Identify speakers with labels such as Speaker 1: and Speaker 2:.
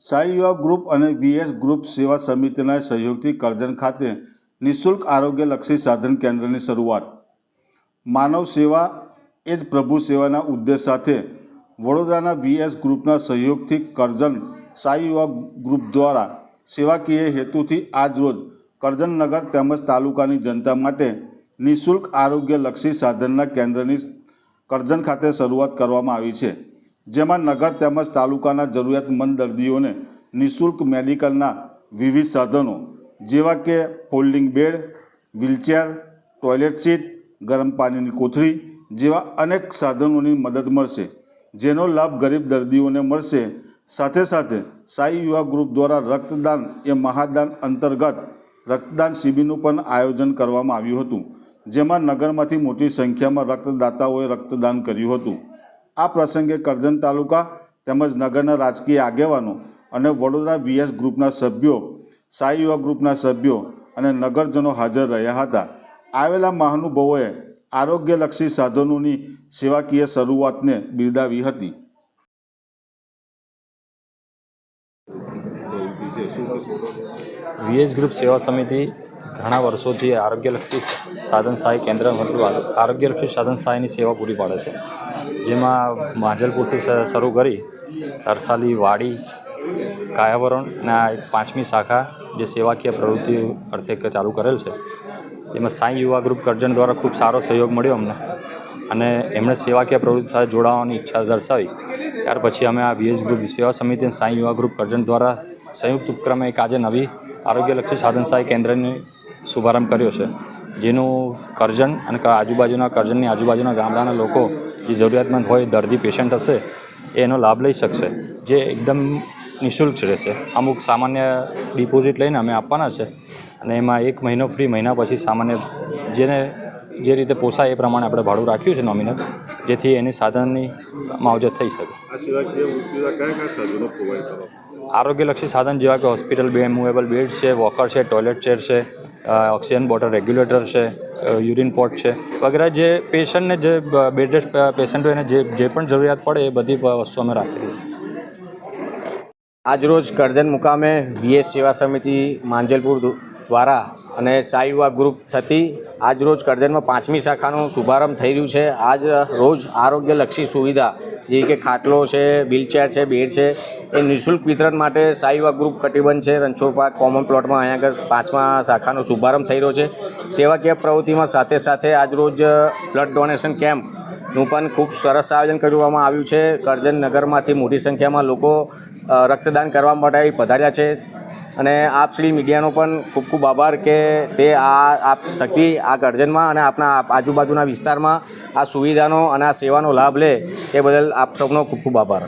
Speaker 1: સાઈ યુવા ગ્રુપ અને VS group સેવા સમિતિના સહયોગથી કરજણ ખાતે નિઃશુલ્ક આરોગ્યલક્ષી સાધન કેન્દ્રની શરૂઆત. માનવ સેવા એ જ પ્રભુ સેવાના ઉદ્દેશ સાથે વડોદરાના વીએસ ગ્રુપના સહયોગથી કરજણ સાઈ યુવા ગ્રુપ દ્વારા સેવાકીય હેતુથી આજરોજ કરજણ નગર તેમજ તાલુકાની જનતા માટે નિઃશુલ્ક આરોગ્યલક્ષી સાધનના કેન્દ્રની કરજણ ખાતે શરૂઆત કરવામાં આવી છે. જેમાં નગર તેમજ તાલુકાના જરૂરિયાતમંદ દર્દીઓને નિઃશુલ્ક મેડિકલના વિવિધ સાધનો, જેવા કે folding bed, wheelchair, toilet seat, ગરમ પાણીની કોથળી, જેવા અનેક સાધનોની મદદ મળશે, જેનો લાભ ગરીબ દર્દીઓને મળશે. સાથે સાથે સાઈ યુવા ગ્રુપ દ્વારા રક્તદાન એ મહાદાન અંતર્ગત રક્તદાન શિબિરનું પણ આયોજન કરવામાં આવ્યું હતું, જેમાં નગરમાંથી મોટી સંખ્યામાં રક્તદાતાઓએ રક્તદાન કર્યું હતું. આ પ્રસંગે કરજણ તાલુકા તેમજ નગરના રાજકીય આગેવાનો અને વડોદરા વીએસ ગ્રુપના સભ્યો, સાઈ યુવા ગ્રુપના સભ્યો અને નગરજનો હાજર રહ્યા હતા. આવેલા મહાનુભાવોએ આરોગ્યલક્ષી સાધનોની સેવાકીય શરૂઆતને બિરદાવી હતી.
Speaker 2: વીએસ ગ્રુપ સેવા સમિતિ ઘણા વર્ષોથી આરોગ્યલક્ષી સાધન સહાય કેન્દ્ર આરોગ્યલક્ષી સાધન સહાયની સેવા પૂરી પાડે છે. જેમાં માંજલપુરથી શરૂ કરી તરસાલી, વાડી, કાયાવરણ અને આ પાંચમી શાખા જે સેવાકીય પ્રવૃત્તિ અર્થે ચાલુ કરેલ છે. એમાં સાંઈ યુવા ગ્રુપ કરજણ દ્વારા ખૂબ સારો સહયોગ મળ્યો અમને. અને એમણે સેવાકીય પ્રવૃત્તિ સાથે જોડાવાની ઈચ્છા દર્શાવી. ત્યાર પછી અમે આ વીએચ ગ્રુપ સેવા સમિતિ અને સાંઈ યુવા ગ્રુપ કરજણ દ્વારા સંયુક્ત ઉપક્રમે એક આજે નવી આરોગ્યલક્ષી સાધન સહાય કેન્દ્રની શુભારંભ કર્યો છે. જેનું કરજણ અને આજુબાજુના કરજણની આજુબાજુના ગામડાના લોકો જે જરૂરિયાતમંદ હોય, દર્દી પેશન્ટ હશે, એનો લાભ લઈ શકશે. જે એકદમ નિઃશુલ્ક રહેશે. અમુક સામાન્ય ડિપોઝિટ લઈને અમે આપવાના છે અને એમાં એક મહિનો ફ્રી મહિના પછી સામાન્ય જેને જે રીતે પોસાય એ પ્રમાણે આપણે ભાડું રાખ્યું છે નોમિનલ, જેથી એની સાધનની માવજત થઈ શકે.
Speaker 3: આ સિવાય
Speaker 2: આરોગ્યલક્ષી સાધન જેવા કે હોસ્પિટલ બે મૂવેબલ બેડ છે, વોકર છે, ટોયલેટ ચેર છે ઓક્સિજન બોટલ રેગ્યુલેટર છે યુરિન પોટ છે. વગેરે જે પેશન્ટને જે બેડરેસ્ટ પેશન્ટ હોય એને જે જે પણ જરૂરિયાત પડે એ બધી વસ્તુ અમે રાખેલી છે
Speaker 4: આજરોજ કરજણ મુકામે વીએસ સેવા સમિતિ માંજલપુર દ્વારા અને સાઈ યુવા ગ્રુપ થતી આજરોજ કરજણમાં પાંચમી શાખાનો શુભારંભ થઈ રહ્યું છે. આજ રોજ આરોગ્યલક્ષી સુવિધા, જેવી કે ખાટલો છે વ્હીલચેર છે, બેડ છે, એ નિઃશુલ્ક વિતરણ માટે સાઈ યુવા ગ્રુપ કટિબંધ છે. રણછોડ પાર્ક કોમન પ્લોટમાં અહીંયા આગળ પાંચમા શાખાનો શુભારંભ થઈ રહ્યો છે. સેવાકીય પ્રવૃત્તિમાં સાથે સાથે આજરોજ બ્લડ ડોનેશન કેમ્પનું પણ ખૂબ સરસ આયોજન કરવામાં આવ્યું છે. કરજણ નગરમાંથી મોટી સંખ્યામાં લોકો રક્તદાન કરવા માટે પધાર્યા છે. અને આપ શ્રી મીડિયાનો પણ ખૂબ ખૂબ આભાર કે તે આ, આપ થકી આ ગર્જનમાં અને આપના આજુબાજુના વિસ્તારમાં આ સુવિધાનો અને આ સેવાનો લાભ લે, એ બદલ આપ સૌનો ખૂબ ખૂબ આભાર.